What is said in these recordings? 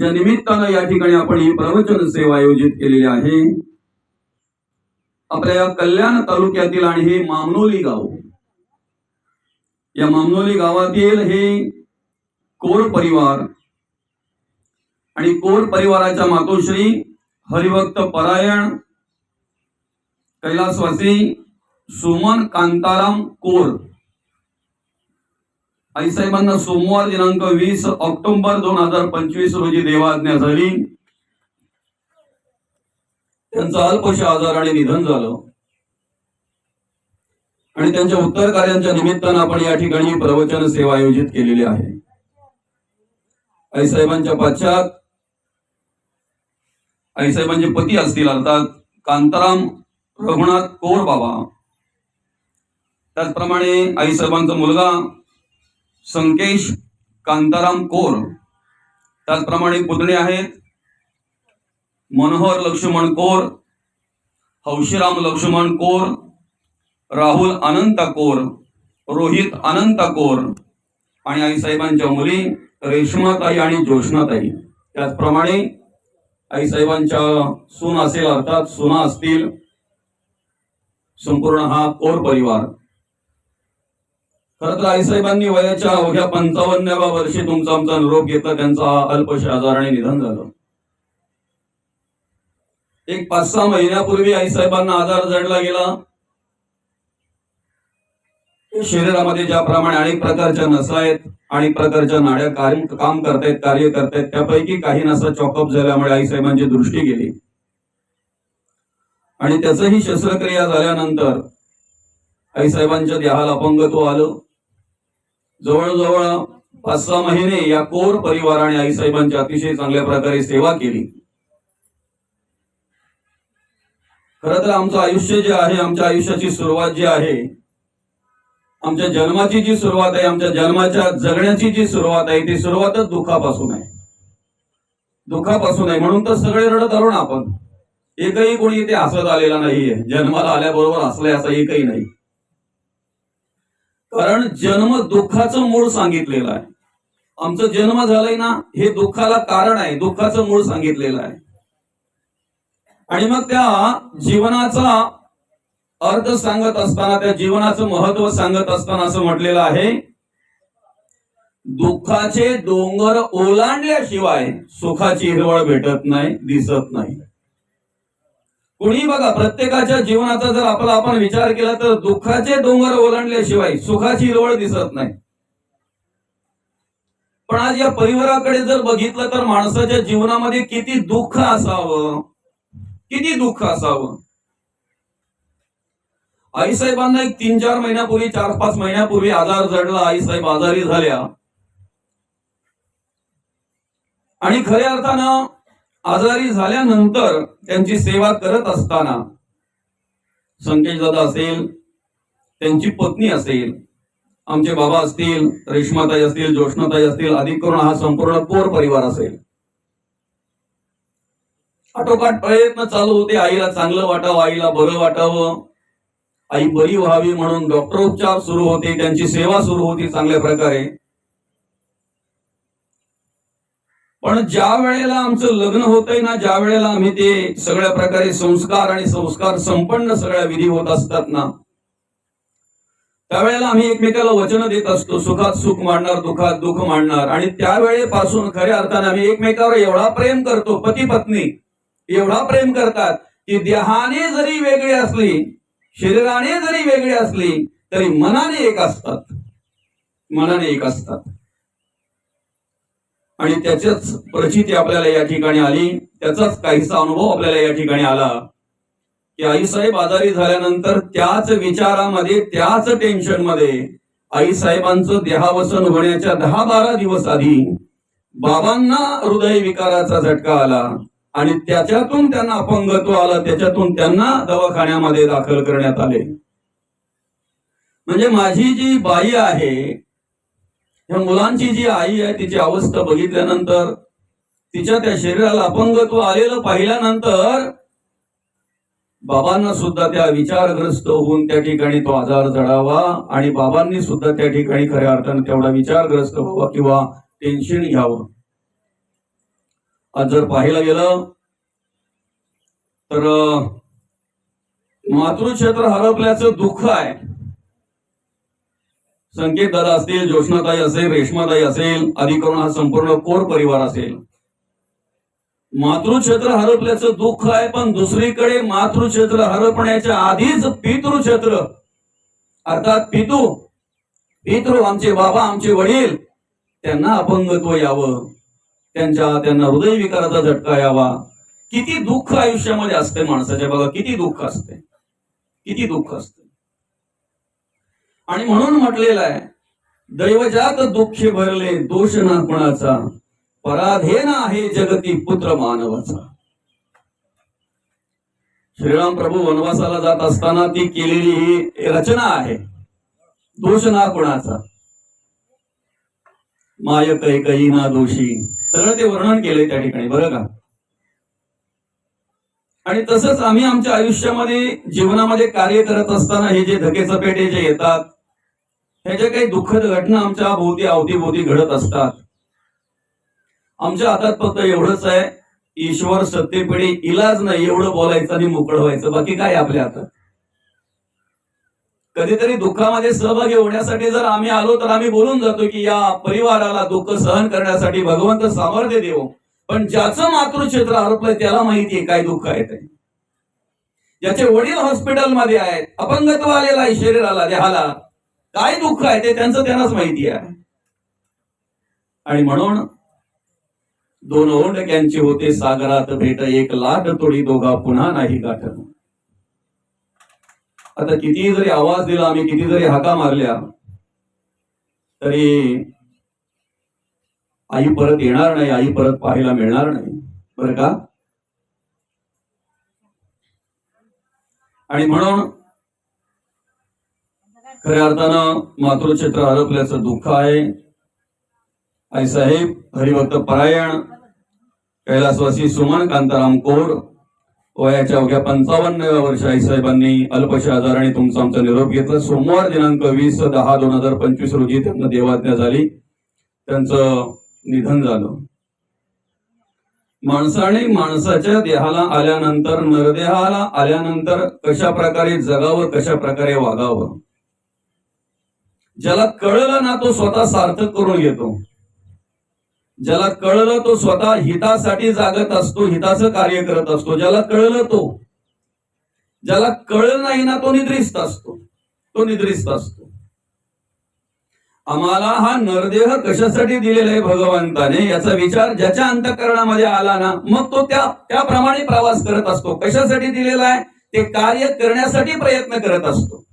या निमित्तानं या ठिकाणी आपण ही प्रवचन सेवा आयोजित केलेली आहे. आपल्या या कल्याण तालुक्यातील आणि हे मामनोली गाव. या मामनोली गावातील हे कोर परिवार आणि कोर परिवाराच्या मातोश्री हरिभक्त परायण कैलासवासी सुमन कांताराम कोर आईसाहेबांना सोमवार दिनांक वीस ऑक्टोबर दोन हजार पंचवीस रोजी देवाज्ञा झाली. त्यांचं अल्पशा आजाराने निधन झालं. आणि त्यांच्या उत्तर कार्यांच्या निमित्तानं आपण या ठिकाणी प्रवचन सेवा आयोजित केलेली आहे. आईसाहेबांच्या पाश्चात आईसाहेबांचे पती असतील अर्थात कांताराम रघुनाथ कोर बाबा. त्याचप्रमाणे आईसाहेबांचा मुलगा संकेश कांताराम कोर. त्याचप्रमाणे पुतणे आहेत Manohar Laxman core Haushiram Laxman core Rahul Anant core Rohit Anant core आणि आईसाहेबांच्या मुली रेश्माताई आणि जोशनाताई त्याचप्रमाणे आईसाहेबांच्या सून असेल अर्थात सुना असतील संपूर्ण हा कोर परिवार. खर तर आईसाहेबांनी वयाच्या अवघ्या पंचावन्नाव्या वर्षी तुमचा आमचा निरोप घेतला त्यांचा अल्पशा आजाराने निधन झालं. एक पाच सहा महिन्यापूर्वी आईसाहेबांना आजार जडला गेला. शरीरामध्ये ज्याप्रमाणे अनेक प्रकारच्या नसा आहेत अनेक प्रकारच्या नाड्या कार्य काम करतायत कार्य करतायत त्यापैकी काही नसा चॉकअप झाल्यामुळे आईसाहेबांची दृष्टी गेली. आणि त्याचंही शस्त्रक्रिया झाल्यानंतर आईसाहेबांच्या देहाला अपंगत्व आलं. जवळजवळ पाच सहा महिने या कोर परिवाराने आईसाहेबांची अतिशय चांगल्या प्रकारे सेवा केली. खर तर आमचं आयुष्य जे आहे आमच्या आयुष्याची सुरुवात जी आहे आमच्या जन्माची जी सुरुवात आहे आमच्या जन्माच्या जगण्याची जी सुरुवात आहे ती सुरुवातच दुःखापासून आहे. दुःखापासून आहे. म्हणून तर सगळे रडत आलो ना आपण. एकही कोणी इथे हसत आलेला नाहीये. जन्माला आल्याबरोबर हसलाय असं एकही नाही. कारण जन्म दुःखाचं मूळ सांगितलेलं आहे. आमचं जन्म झालंय ना हे दुःखाला कारण आहे दुःखाचं मूळ सांगितलेलं आहे. आणि मग त्या जीवनाचा अर्थ सांगत असताना त्या जीवनाचं महत्त्व सांगत असताना असं म्हटलेलं आहे दुःखाचे डोंगर ओलांडल्याशिवाय सुखाची हिरवळ भेटत नाही दिसत नाही. कुणी बघा प्रत्येकाच्या जीवनाचा जर आपला आपण विचार केला तर दुःखाचे डोंगर ओलांडल्याशिवाय सुखाची हिरवळ दिसत नाही. पण आज या परिवाराकडे जर बघितलं तर माणसाच्या जीवनामध्ये किती दुःख असावं? किती दुःख असावं? आईसाहेबांना एक तीन चार महिन्यापूर्वी चार पाच महिन्यापूर्वी आजार जडला आईसाहेब आजारी झाल्या. आणि खऱ्या अर्थानं आजारी झाल्यानंतर त्यांची सेवा करत असताना संकेश दादा असेल त्यांची पत्नी असेल आमचे बाबा असतील रेश्माताई असतील ज्योष्णाताई असतील अधिक करून हा संपूर्ण कोर परिवार असेल. आटोकाट प्रयत्न चालू होते आईला चांगलं वाटावं आईला बरं वाटावं. आई बरी व्हावी म्हणून डॉक्टर उपचार सुरू होते त्यांची सेवा सुरू होती चांगल्या प्रकारे. पण ज्या वेळेला आमचं लग्न होतंय ना ज्या वेळेला आम्ही ते सगळ्या प्रकारे संस्कार आणि संस्कार संपन्न सगळ्या विधी होत असतात ना त्यावेळेला आम्ही एकमेकाला वचन देत असतो सुखात सुख मांडणार दुखात दुःख मांडणार. आणि त्यावेळेपासून खऱ्या अर्थाने आम्ही एकमेकावर एवढा प्रेम करतो पती पत्नी एवढा प्रेम करतात की देहाने जरी वेगळी असली शरीराने जरी वेगळी असली तरी मनाने एक असतात. मनाने एक असतात. आणि त्याच्याच प्रचिती आपल्याला या ठिकाणी आली. त्याचाच काहीसा अनुभव आपल्याला या ठिकाणी आला. की आईसाहेब आजारी झाल्यानंतर त्याच विचारामध्ये त्याच टेन्शनमध्ये आईसाहेबांचं देहावसन होण्याच्या दहा बारा दिवस आधी बाबांना हृदय विकाराचा झटका आला. आणि त्याच्यातून त्यांना अपंगत्व आलं. त्याच्यातून त्यांना दवाखान्यामध्ये दाखल करण्यात आले. म्हणजे माझी जी बाई आहे या मुलांची जी आई आहे तिची अवस्था बघितल्यानंतर तिच्या त्या शरीराला अपंगत्व आलेलं पाहिल्यानंतर बाबांना सुद्धा त्या विचारग्रस्त होऊन त्या ठिकाणी तो आजार जडावा आणि बाबांनी सुद्धा त्या ठिकाणी खऱ्या अर्थाने तेवढा विचारग्रस्त व्हावा किंवा टेन्शन घ्यावं. आज जर पाहायला गेलं तर मातृक्षेत्र हरपल्याचं दुःख आहे. संकेत दादा असतील ज्योत्नाताई असेल रेश्माताई असेल अधिकरण हा संपूर्ण कोर परिवार असेल. मातृक्षेत्र हरपल्याचं दुःख आहे पण दुसरीकडे मातृक्षेत्र हरपण्याच्या आधीच पितृक्षेत्र अर्थात पितू पितृ आमचे बाबा आमचे वडील त्यांना अपंगत्व यावं. त्यांच्या त्यांना हृदयविकाराचा झटका यावा. किती दुःख आयुष्यामध्ये असते माणसाच्या. बघा किती दुःख असते किती दुःख असते आणि म्हणून म्हटलेलं आहे दैवजात दुःख भरले दोष ना कुणाचा? पराधेन आहे जगती पुत्र मानवाचा. श्रीराम प्रभू वनवासाला जात असताना ती केलेली ही रचना आहे दोष ना कुणाचा? माय कैकई ना दोषी. सगळं ते वर्णन केलंय त्या ठिकाणी बरं का? आणि तसंच आम्ही आमच्या आयुष्यामध्ये जीवनामध्ये कार्य करत असताना हे जे धकेचपेटे जे येतात ह्याच्या काही दुःखद घटना आमच्या भोवती अवतीभोवती घडत असतात. आमच्या हातात फक्त एवढंच आहे ईश्वर सत्तेपिढी इलाज नाही एवढं बोलायचं आणि मोकळं व्हायचं. बाकी काय आपल्या हातात? कधीतरी दुःखामध्ये सहभागी होण्यासाठी जर आम्ही आलो तर आम्ही बोलून जातो की या परिवाराला दुःख सहन करण्यासाठी भगवंत सामर्थ्य देव. पण ज्याचं मातृक्षेत्र हरपलंय त्याला माहितीये काय दुःख आहे ते. ज्याचे वडील हॉस्पिटलमध्ये आहेत अपंगत्व आलेला आहे शरीराला देहाला. काय दुःख आहे ते त्यांचं त्यांनाच माहिती आहे. आणि म्हणून दोन ओंडक्यांची होते सागरात भेट एक लाट तोडी दोघा पुन्हा नाही गाठण आता किती जरी आवाज दिला आम्ही किती जरी हाका मारल्या तरी आई परत येणार नाही आई परत पाहायला मिळणार नाही. बरं का? आणि म्हणून खऱ्या अर्थानं मातृक्षेत्र हरपल्याचं दुःख आहे. आई साहेब हरिभक्त परायण कैलासवासी सुमन कांताराम कोर वयाच्या अवघ्या पंचावन्नव्या वर्ष आईसाहेबांनी अल्पशा आजाराने तुमचा आमचा निरोप घेतला. सोमवार दिनांक वीस दहा दोन हजार पंचवीस रोजी त्यांना देवाज्ञा झाली. त्यांचं निधन झालं. माणसाने माणसाच्या देहाला आल्यानंतर नरदेहाला आल्यानंतर कशा प्रकारे जगावं कशा प्रकारे वागावं? ज्याला कळलं ना तो स्वतः सार्थक करून घेतो. ज्याला कळलं तो स्वतः हितासाठी जागत असतो हिताचं कार्य करत असतो. ज्याला कळलं तो ज्याला कळलं नाही ना तो निद्रिस्त असतो. तो निद्रिस्त असतो. आम्हाला हा नरदेह कशासाठी दिलेला आहे भगवंताने? याचा विचार ज्याच्या अंतकरणामध्ये आला ना मग तो त्या त्याप्रमाणे प्रवास करत असतो. कशासाठी दिलेला आहे? ते कार्य करण्यासाठी प्रयत्न करत असतो.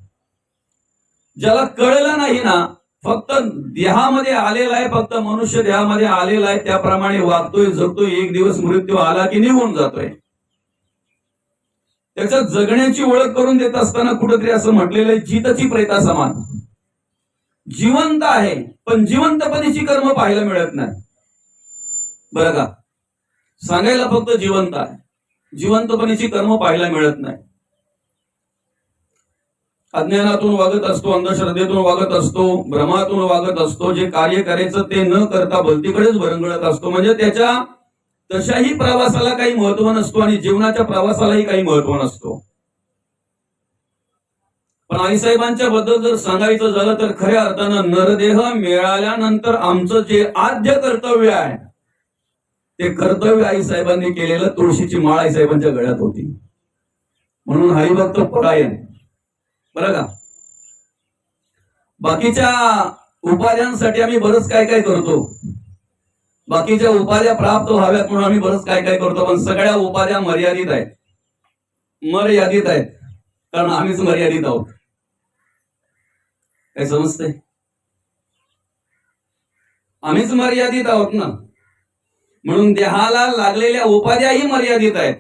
ज्याला कळलं नाही ना फक्त देहामध्ये आलेला आहे फक्त मनुष्य देहामध्ये आलेला आहे त्याप्रमाणे वागतोय जगतोय एक दिवस मृत्यू आला की निघून जातोय. त्याच्या जगण्याची ओळख करून देत असताना कुठेतरी असं म्हटलेलं आहे जीतची प्रेता समान. जिवंत आहे पण जिवंतपणीची कर्म पाहायला मिळत नाही. बरं का? सांगायला फक्त जिवंत आहे. जिवंतपणीची कर्म पाहायला मिळत नाही. अज्ञानातून वागत असतो अंधश्रद्धेतून वागत असतो भ्रमातून वागत असतो जे कार्य करायचं ते न करता भलतीकडेच भरंगळत असतो. म्हणजे त्याच्या तशाही प्रवासाला काही महत्त्व नसतो आणि जीवनाच्या प्रवासालाही काही महत्त्व नसतो. पण आईसाहेबांच्या बद्दल जर सांगायचं झालं तर खऱ्या अर्थानं नरदेह मिळाल्यानंतर आमचं जे आद्य कर्तव्य आहे ते कर्तव्य आईसाहेबांनी केलेलं तुळशीची माळ आईसाहेबांच्या गळ्यात होती. म्हणून हरिभक्त परायण बरं का? बाकीच्या उपाध्यांसाठी आम्ही बरंच काय काय करतो. बाकीच्या उपाध्या प्राप्त व्हाव्यात म्हणून आम्ही बरंच काय काय करतो पण सगळ्या उपाध्या मर्यादित आहेत. मर्यादित आहेत. कारण आम्हीच मर्यादित आहोत. काय समजते आम्हीच मर्यादित आहोत ना? म्हणून देहाला लागलेल्या उपाध्याही मर्यादित आहेत.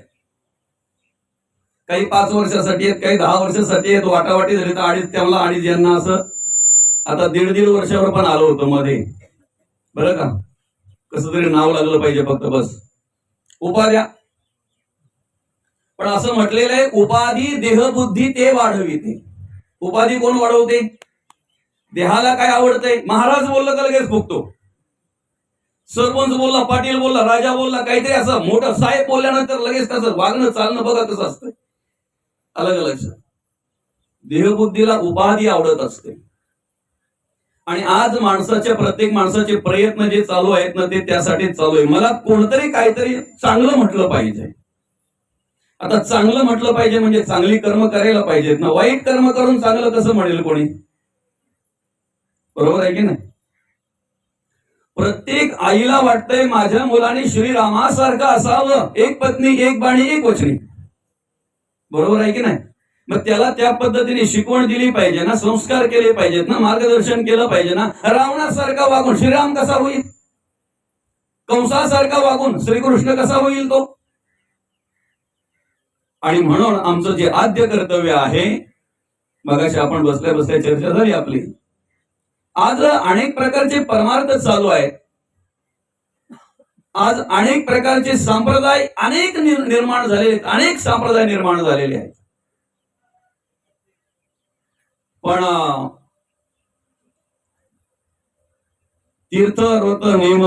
काही पाच वर्षासाठी आहेत काही दहा वर्षासाठी आहेत. वाटावाटी झाली तर अडीच त्याला अडीच यांना असं. आता दीड दीड वर्षावर पण आलो होतं मध्ये. बरं का? कसं तरी नाव लागलं पाहिजे फक्त बस. उपाध्या. पण असं म्हटलेलं आहे उपाधी देहबुद्धी ते वाढविते. उपाधी कोण वाढवते? देहाला काय आवडतंय? महाराज बोललं का लगेच फुकतो. सरपंच बोलला पाटील बोलला राजा बोलला काहीतरी असं. मोठं साहेब बोलल्यानंतर लगेच कसं वागणं चालणं बघा कसं असतं अलग लक्षात देहबुद्धीला उपाधी आवडत असते. आणि आज माणसाच्या प्रत्येक माणसाचे प्रयत्न जे चालू आहेत ना ते त्यासाठी चालू आहे. मला कोणतरी काहीतरी चांगलं म्हटलं पाहिजे. आता चांगलं म्हटलं पाहिजे म्हणजे चांगली कर्म करायला पाहिजेत ना. वाईट कर्म करून चांगलं कसं म्हणेल कोणी? बरोबर आहे की नाही? प्रत्येक आईला वाटतंय माझ्या मुलाने श्रीरामासारखं असावं. एक पत्नी एक बाणी एक वचनी. बरोबर आहे की नाही? मग त्याला त्या पद्धतीने शिकवण दिली पाहिजे ना संस्कार केले पाहिजेत ना मार्गदर्शन केलं पाहिजे ना रावणासारखा वागून श्रीराम कसा होईल? कंसासारखा वागून श्रीकृष्ण कसा होईल तो? आणि म्हणून आमचं जे आद्य कर्तव्य आहे मगाशी आपण बसल्या बसल्या चर्चा झाली आपली. आज अनेक प्रकारचे परमार्थ चालू आहेत. आज अनेक प्रकारचे संप्रदाय अनेक निर्माण झालेले आहेत. अनेक संप्रदाय निर्माण झालेले आहेत. पण तीर्थ व्रत नियम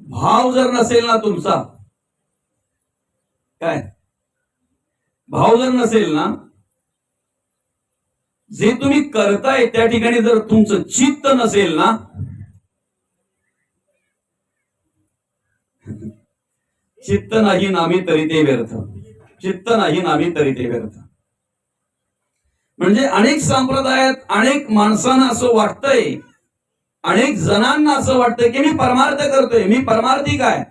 भाव जर नसेल ना तुमचा काय? भाव जर नसेल ना जे तुम्ही करताय त्या ठिकाणी जर तुमचं चित्त नसेल ना चित्त नाही नामी तरी ते व्यर्थ. चित्त नाही नामी तरी ते व्यर्थ. म्हणजे अनेक संप्रदायात अनेक माणसांना असं वाटतंय अनेक जणांना असं वाटतंय की मी परमार्थ करतोय. मी परमार्थी आहे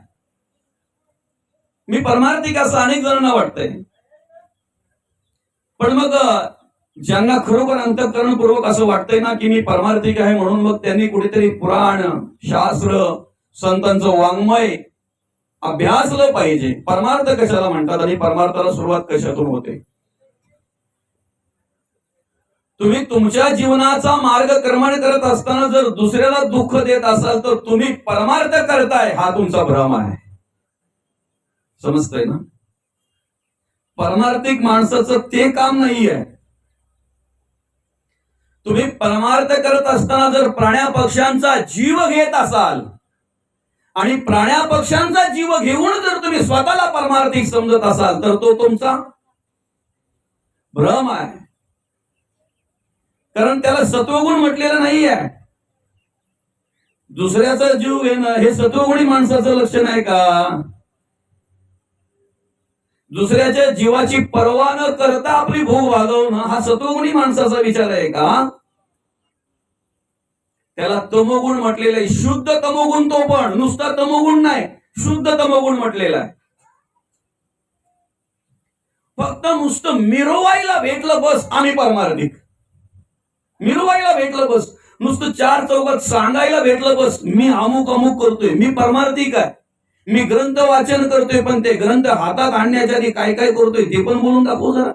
मी परमार्थिक असं अनेक जणांना वाटतंय. पण मग ज्यांना खरोखर अंतकरणपूर्वक असं वाटतंय ना की मी परमार्थिक आहे म्हणून मग त्यांनी कुठेतरी पुराण शास्त्र संतांचं वाङ्मय अभ्यासलं पाहिजे. परमार्थ कशाला म्हणतात आणि परमार्थाला सुरुवात कशातून होते? तुम्ही तुमच्या जीवनाचा मार्ग क्रमण करत असताना जर दुसऱ्याला दुःख देत असाल तर तुम्ही परमार्थ करताय हा तुमचा भ्रम आहे. समजतंय ना? परमार्थिक माणसाचं ते काम नाही आहे तुम्ही परमार्थ करत असताना जर प्राण्या पक्ष्यांचा जीव घेत असाल आणि प्राण्या पक्ष्यांचा जीव घेऊन जर तुम्ही स्वतःला परमार्थिक समजत असाल तर तो तुमचा भ्रम आहे. कारण त्याला सत्वगुण म्हटलेलं नाही आहे दुसऱ्याचा जीव घेणं हे सत्वगुणी माणसाचं लक्षण आहे का? दुसऱ्याच्या जीवाची पर्वा न करता आपली भूक वागवणं हा सत्वगुणी माणसाचा विचार आहे का? त्याला तमोगुण म्हटलेलं आहे. शुद्ध तमोगुण तो पण नुसता तमोगुण नाही शुद्ध तमोगुण म्हटलेला आहे. फक्त नुसतं मिरवाईला भेटलं बस आम्ही परमार्थिक. मिरवाईला भेटलं बस नुसतं चार चौकात सांगायला भेटलं बस मी अमुक अमुक करतोय मी परमार्थिक आहे. मी ग्रंथ वाचन करतोय पण ते ग्रंथ हातात आणण्याच्या आधी काय काय करतोय ते पण बोलून दाखव जरा.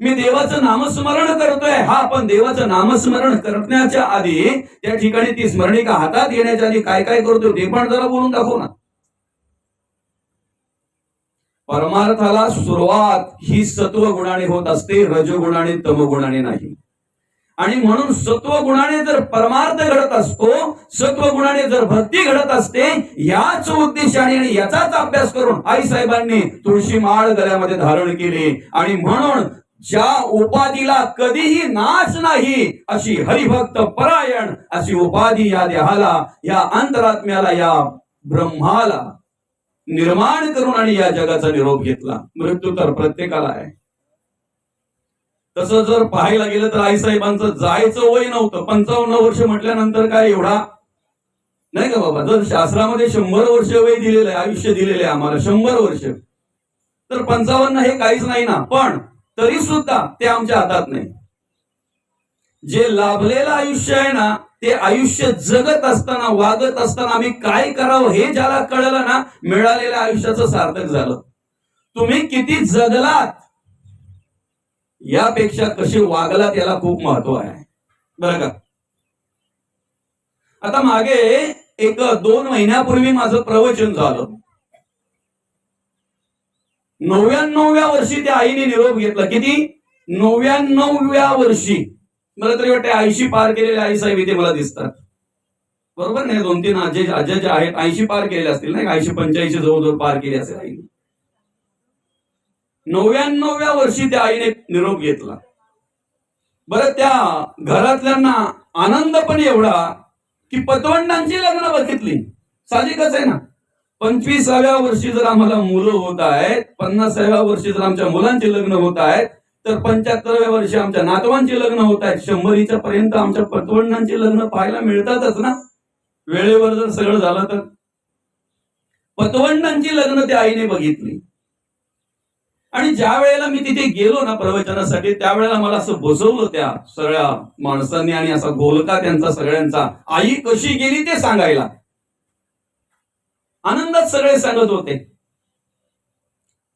मी देवाचं नामस्मरण करतोय. हा पण देवाचं नामस्मरण करण्याच्या आधी त्या ठिकाणी ती स्मरणिका हातात येण्याच्या आधी काय काय करतोय ते पण जरा बोलून दाखव ना. परमार्थाला सुरुवात ही सत्व गुणाने होत असते रजगुणाने तमगुणाने नाही. आणि म्हणून सत्व गुणाने जर परमार्थ घडत असतो सत्व गुणाने जर भक्ती घडत असते याच उद्देशाने आणि याचाच अभ्यास करून आई साहेबांनी तुळशी माळ गळ्यामध्ये धारण केली. आणि म्हणून ज्या उपाधीला कधीही नाश नाही अशी हरिभक्त परायण अशी उपाधी या देहाला या अंतरात्म्याला या ब्रह्माला निर्माण करून आणि या जगाचा निरोप घेतला. मृत्यू तर प्रत्येकाला आहे. तसं जर पाहायला गेलं तर आईसाहेबांचं जायचं वय नव्हतं. पंचावन्न वर्ष म्हटल्यानंतर काय एवढा? नाही का बाबा? जर शास्त्रामध्ये शंभर वर्ष वय दिलेलं आहे आयुष्य दिलेलं आहे आम्हाला शंभर वर्ष. तर पंचावन्न हे काहीच नाही ना. पण तरी सुद्धा ते आमच्या हातात नाही. जे लाभलेलं आयुष्य आहे ना ते आयुष्य जगत असताना वागत असताना आम्ही काय करावं हे ज्याला कळलं ना मिळालेल्या आयुष्याचं सार्थक झालं. तुम्ही किती जगलात यापेक्षा कसे वागलात याला खूप महत्त्व आहे. बरं का? आता मागे एक दोन महिन्यापूर्वी माझं प्रवचन झालं. नव्याण्णव्या वर्षी त्या आईने निरोप घेतला. किती? नव्याण्णव्या वर्षी. मला तरी वाटते ऐंशी पार केलेले आई साहेब इथे मला दिसतात. बरोबर नाही? दोन तीन आजे आज्या ज्या आहेत ऐंशी पार केले असतील नाही ऐंशी पंच्याऐंशी जवळजवळ पार केले असेल आईने. नव्याण्णव्या वर्षी त्या आईने निरोप घेतला. बरं त्या घरातल्यांना आनंद पण एवढा की पतवंडांची लग्न बघितली. साहजिकच आहे ना? पंचवीसाव्या वर्षी जर आम्हाला मुलं होत आहेत पन्नासाव्या वर्षी जर आमच्या मुलांचे लग्न होत आहेत तर पंच्याहत्तराव्या वर्षी आमच्या नातवांची लग्न होत आहेत. शंभरीच्या पर्यंत आमच्या पतवंडांची लग्न पाहायला मिळतातच ना? वेळेवर जर सगळं झालं तर? पतवंडांची लग्न त्या आईने बघितली. आणि ज्या वेळेला मी तिथे गेलो ना प्रवचनासाठी त्यावेळेला मला असं बसवलं त्या सगळ्या माणसांनी आणि असा गोलका त्यांचा सगळ्यांचा. आई कशी गेली ते सांगायला. आनंदात सगळे सांगत होते.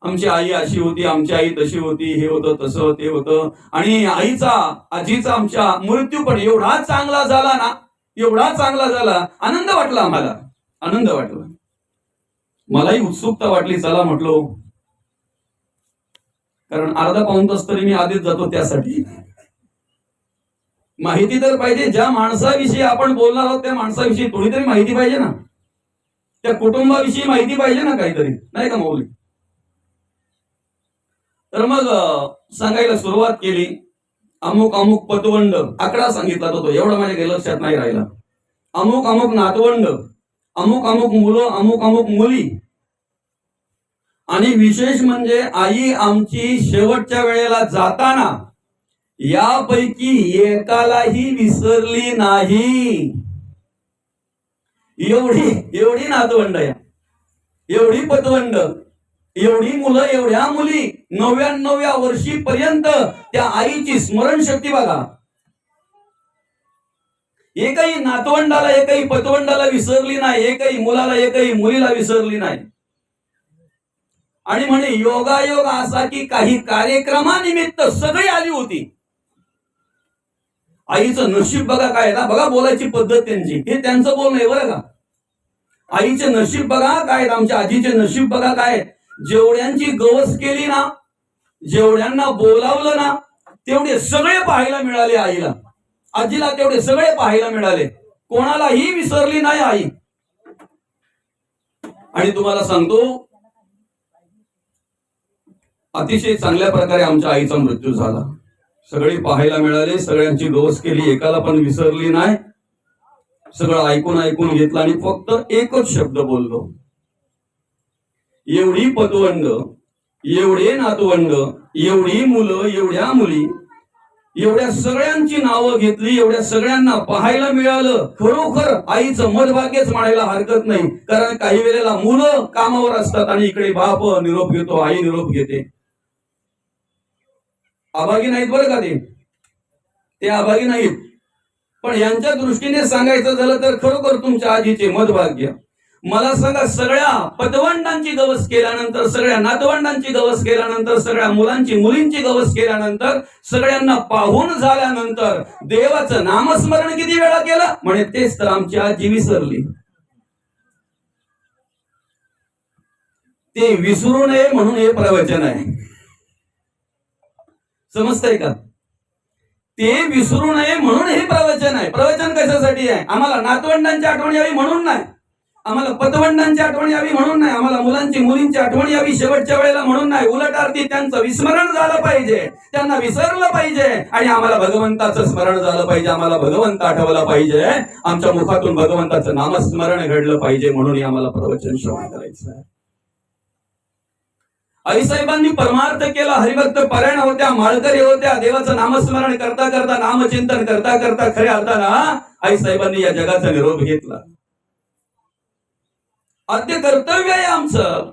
आमची आई अशी होती आमची आई तशी होती हे होतं तसं ते होतं. आणि आईचा आजीचा आमच्या मृत्यू पण एवढा चांगला झाला ना एवढा चांगला झाला आनंद वाटला आम्हाला. आनंद वाटला. मलाही उत्सुकता वाटली चला म्हटलो. कारण अर्धा पाऊन तास तरी मी आधीच जातो त्यासाठी. माहिती तर पाहिजे ज्या माणसाविषयी आपण बोलणार आहोत त्या माणसाविषयी थोडीतरी माहिती पाहिजे ना. त्या कुटुंबाविषयी माहिती पाहिजे ना काहीतरी नाही का मौली? तर मग सांगायला सुरुवात केली. अमुक अमुक पतवंड आकडा सांगितला होतो एवढा माझ्या काही लक्षात नाही राहिला. अमुक अमुक नातवंड अमुक अमुक मुलं अमुक अमुक मुली. आणि विशेष म्हणजे आई आमची शेवटच्या वेळेला जाताना यापैकी एकालाही विसरली नाही. एवढी एवढी नातवंड या एवढी पतवंड एवढी मुलं एवढ्या मुली नव्याण्णव्या वर्षी पर्यंत त्या आईची स्मरणशक्ती बघा. एकही नातवंडाला एकही पतवंडाला विसरली नाही एकही मुलाला एकही मुलीला विसरली नाही. आणि म्हणे योगायोग असा की काही कार्यक्रमानिमित्त सगळी आली होती. आईचं नशीब बघा काय ना बघा बोलायची पद्धत त्यांची. हे त्यांचं बोलणं आहे बरं का? आईचे नशीब बघा काय आमच्या आजीचे नशीब बघा काय जेवढ्यांची गवस केली ना जेवढ्यांना बोलावलं ना तेवढे सगळे पाहायला मिळाले आईला. आजीला तेवढे सगळे पाहायला मिळाले. कोणालाही विसरली नाही आई. आणि तुम्हाला सांगतो अतिशय चांगल्या प्रकारे आमच्या आईचा मृत्यू झाला. सगळे पाहायला मिळाले सगळ्यांची डोस केली एकाला पण विसरली नाही. सगळं ऐकून ऐकून घेतलं आणि फक्त एकच शब्द बोललो. एवढी पतवंड एवढे नातवंड एवढी मुलं एवढ्या मुली एवढ्या सगळ्यांची नावं घेतली एवढ्या सगळ्यांना पाहायला मिळालं. खरोखर आईचं मधभाग्यच म्हणायला हरकत नाही. कारण काही वेळेला मुलं कामावर असतात आणि इकडे बाप निरोप घेतो आई निरोप घेते. अभागी नाहीत बरं का ते? ते अभागी नाहीत. पण यांच्या दृष्टीने सांगायचं झालं तर खरोखर तुमच्या आजीचे मधभाग्य मला सांगा सगळ्या पतवंडांची गवस केल्यानंतर सगळ्या नातवंडांची गवस केल्यानंतर सगळ्या मुलांची मुलींची गवस केल्यानंतर सगळ्यांना पाहून झाल्यानंतर देवाचं नामस्मरण किती वेळा केलं? म्हणे तेच तर आमची आजी विसरली. ते विसरू नये म्हणून हे प्रवचन आहे. समजतंय का? ते विसरू नये म्हणून हे प्रवचन आहे. प्रवचन कशासाठी आहे? आम्हाला नातवंडांची आठवण यावी म्हणून नाही. आम्हाला पतवंडांची आठवण यावी म्हणून नाही. आम्हाला मुलांची मुलींची आठवण यावी शेवटच्या वेळेला म्हणून नाही. उलट अर्थी त्यांचं विस्मरण झालं पाहिजे. त्यांना विसरलं पाहिजे. आणि आम्हाला भगवंताचं स्मरण झालं पाहिजे. आम्हाला भगवंत आठवला पाहिजे. आमच्या मुखातून भगवंताचं नामस्मरण घडलं पाहिजे म्हणून आम्हाला प्रवचन श्रवण करायचं आहे. आईसाहेबांनी परमार्थ केला हरिभक्त परायण होत्या माळकरी होत्या देवाचं नामस्मरण करता करता नामचिंतन करता करता खऱ्या अर्थानं आईसाहेबांनी या जगाचा निरोप घेतला. आद्य कर्तव्य आहे आमचं.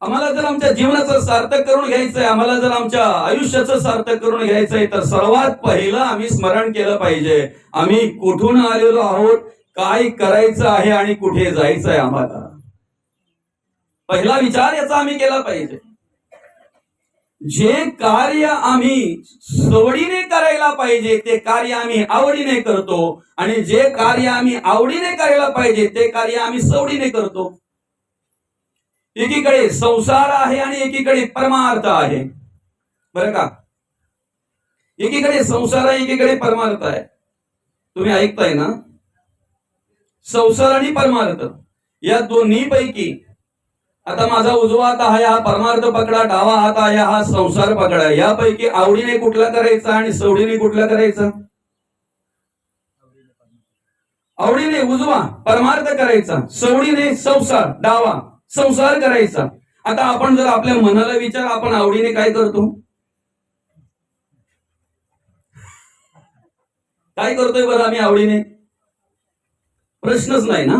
आम्हाला जर आमच्या जीवनाचं सार्थक करून घ्यायचंय आम्हाला जर आमच्या आयुष्याचं सार्थक करून घ्यायचंय तर सर्वात पहिलं आम्ही स्मरण केलं पाहिजे. आम्ही कुठून आलेलो आहोत काय करायचं आहे आणि कुठे जायचं आहे आम्हाला? पहिला विचार याचा आम्ही केला पाहिजे. जे कार्य आम्ही सवडीने करायला पाहिजे ते कार्य आम्ही आवडीने करतो. आणि जे कार्य आम्ही आवडीने करायला पाहिजे ते कार्य आम्ही सवडीने करतो. एकीकडे संसार आहे आणि एकीकडे परमार्थ आहे. बरं का? एकीकडे संसार आहे एकीकडे परमार्थ आहे. तुम्ही ऐकताय ना? संसार आणि परमार्थ. या दोन्ही पैकी आता माझा उजवा हात आहे हा परमार्थ पकडा डावा हात आहे हा संसार पकडा. यापैकी आवडीने कुठला करायचा आणि सवडीने कुठला करायचा? आवडीने उजवा परमार्थ करायचा. सवडीने संसार डावा संसार करायचा. आता आपण जर आपल्या मनाला विचार आपण आवडीने काय करतो? काय करतोय बरं आम्ही आवडीने? प्रश्नच नाही ना?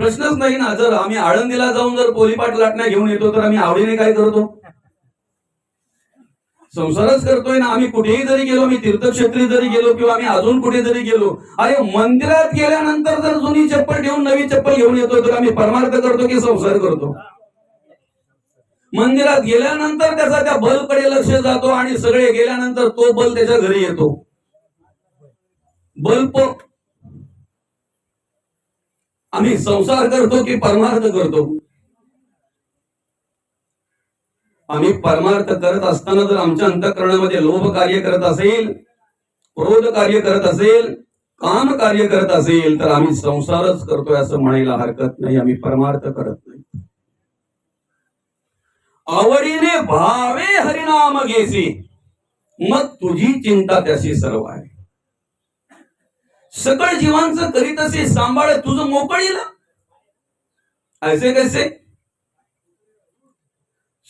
प्रश्नच नाही ना. जर आम्ही आळंदीला जाऊन जर पोलीपाट लाटण्या घेऊन येतो तर आम्ही आवडीने काय करतो? संसारच करतोय ना. आम्ही कुठेही जरी गेलो मी तीर्थक्षेत्री जरी गेलो किंवा आम्ही अजून कुठे जरी गेलो अरे मंदिरात गेल्यानंतर जर जुनी चप्पल ठेवून नवी चप्पल घेऊन येतो तर आम्ही परमार्थ करतो की संसार करतो. मंदिरात गेल्यानंतर त्याचा त्या बल्बकडे लक्ष जातो आणि सगळे गेल्यानंतर तो बल त्याच्या घरी येतो. बल्ब आम्ही संसार करतो की परमार्थ करतो? आम्ही परमार्थ करत असताना जर आमच्या अंतकरणामध्ये लोभ कार्य करत असेल क्रोध कार्य करत असेल काम कार्य करत असेल तर आम्ही संसारच करतोय असं म्हणायला हरकत नाही. आम्ही परमार्थ करत नाही. आवडीने भावे हरिनाम घेसी. मग तुझी चिंता त्याशी सर्व आहे. सकळ जीवांचं करीत असे सांभाळ तुझं मोकळीला ऐसे कसे?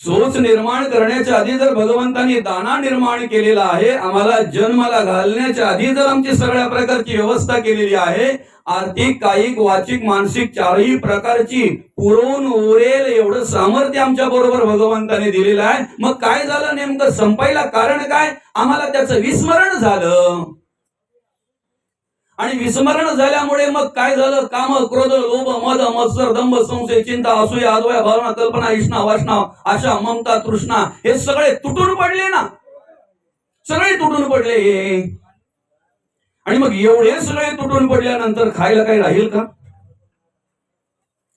सोच निर्माण करण्याच्या आधी जर भगवंतांनी दाना निर्माण केलेला आहे आम्हाला जन्माला घालण्याच्या आधी जर आमची सगळ्या प्रकारची व्यवस्था केलेली आहे आर्थिक कायिक वाचिक मानसिक चारही प्रकारची पुरवून उरेल एवढं सामर्थ्य आमच्या बरोबर भगवंताने दिलेलं आहे. मग काय झालं? नेमकं संपायला कारण काय? आम्हाला त्याचं विस्मरण झालं. आणि विस्मरण झाल्यामुळे मग काय झालं? काम क्रोध लोभ मद मत्सर दंभ संशय चिंता असूया अद्वया भावना कल्पना इष्णा वासना आशा ममता तृष्णा हे सगळे तुटून पडले ना. सगळे तुटून पडले हे. आणि मग एवढे सगळे तुटून पडल्यानंतर खायला काही राहील का?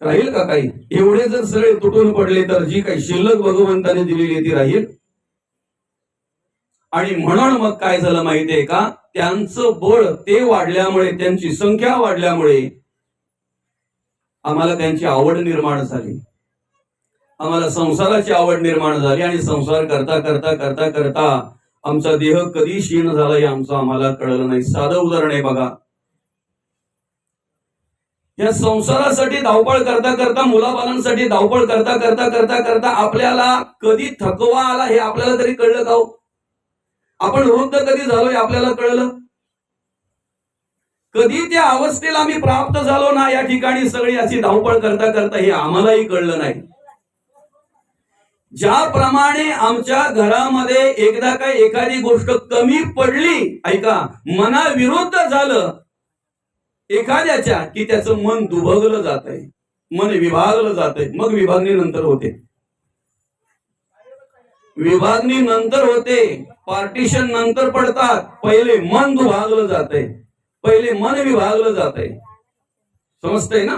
राहील का काही? एवढे जर सगळे तुटून पडले तर जी काही शिल्लक भगवंताने दिलेली ती राहील? आणि म्हणून मग काय झालं माहितीये का? त्यांचं बळ ते वाढल्यामुळे त्यांची संख्या वाढल्यामुळे आम्हाला त्यांची आवड निर्माण झाली. आम्हाला संसाराची आवड निर्माण झाली आणि संसार करता करता करता करता आमचा देह कधी क्षीण झाला हे आमचं आम्हाला कळलं नाही. साधं उदाहरण आहे बघा. या संसारासाठी धावपळ करता करता मुलाबालांसाठी धावपळ करता करता करता करता आपल्याला कधी थकवा आला हे आपल्याला तरी कळलं का हो? आपण वृद्ध कधी झालोय आपल्याला कळलं? कधी त्या अवस्थेला आम्ही प्राप्त झालो ना या ठिकाणी सगळी अशी धावपळ करता करता हे आम्हालाही कळलं नाही. ज्याप्रमाणे आमच्या घरामध्ये एकदा काय एखादी गोष्ट कमी पडली ऐका मनाविरुद्ध झालं एखाद्याच्या की त्याचं मन दुभगलं जात आहे मन विभागलं जात आहे मग विभागणी नंतर होते. विभागणी नंतर होते. पार्टिशन नंतर पडतात. पहिले मन दुभागलं जात आहे पहिले मन विभागलं जात आहे समजतंय ना?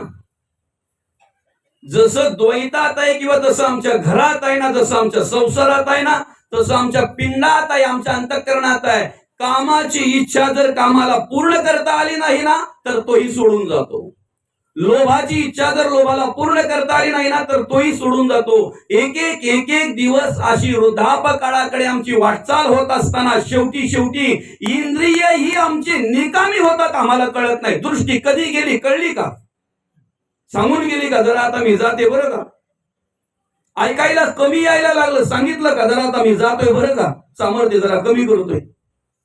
जसं द्वैतात आहे किंवा जसं आमच्या घरात आहे ना जसं आमच्या संसारात आहे ना तसं आमच्या पिंडात आहे आमच्या अंतकरणात आहे. कामाची इच्छा जर कामाला पूर्ण करता आली नाही ना तर तोही सोडून जातो. लोभाची इच्छा जर लोभाला पूर्ण करता आली नाही ना तर तोही सोडून जातो. एक एक एक एक दिवस अशी वृद्धापकाळाकडे आमची वाटचाल होत असताना शेवटी शेवटी इंद्रिय ही आमची निकामी होतात आम्हाला कळत नाही. दृष्टी कधी गेली कळली का? सांगून गेली का? जरा आता मी जाते बरं का? ऐकायला कमी यायला लागलं. सांगितलं का? जरा आता मी जातोय बरं का? सामर्थ्य जरा कमी करतोय.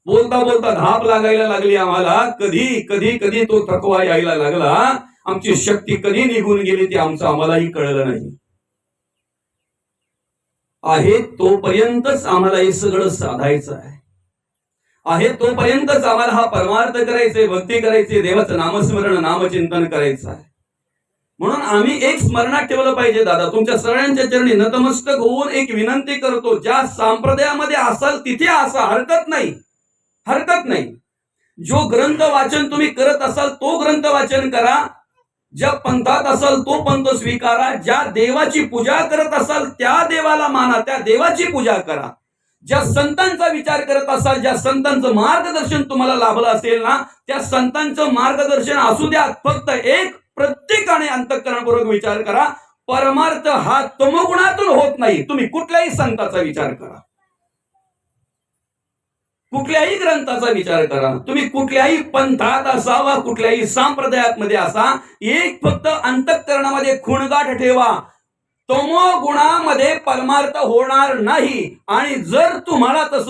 बोलता बोलता धाप लागायला लागली आम्हाला. कधी कधी कधी तो थकवा यायला लागला. आमची शक्ती कधी निघून गेली ते आमचं आम्हालाही कळलं नाही. आहे तोपर्यंतच आम्हाला हे सगळं साधायचं आहे. आहे तोपर्यंतच आम्हाला हा परमार्थ करायचे भक्ती करायची देवाचं नामस्मरण नामचिंतन करायचं आहे. म्हणून आम्ही एक स्मरणात ठेवलं पाहिजे दादा. तुमच्या सगळ्यांच्या चरणी नतमस्तक होऊन एक विनंती करतो ज्या संप्रदायामध्ये असाल तिथे असा हरकत नाही. हरकत नाही. जो ग्रंथ वाचन तुम्ही करत असाल तो ग्रंथ वाचन करा. ज्या पंथात असाल तो पंथ स्वीकारा ज्या देवाची पूजा करत असाल त्या देवाला माना त्या देवाची पूजा करा. ज्या संतांचा विचार करत असाल ज्या संतांचं मार्गदर्शन तुम्हाला लाभलं असेल ना त्या संतांचं मार्गदर्शन असू द्या फक्त एक प्रत्येकाने अंतकरणपूर्वक विचार करा. परमार्थ हा तमगुणातून होत नाही. तुम्ही कुठल्याही संताचा विचार करा. कुठल्याही ग्रंथाचा विचार करा. तुम्ही कुठल्याही पंथात असावा कुठल्याही संप्रदायात मध्ये असा एक फक्त अंतकरणामध्ये खुणगाठ ठेवा. तमो गुणामध्ये परमार्थ होणार नाही. आणि जर तुम्हाला तसं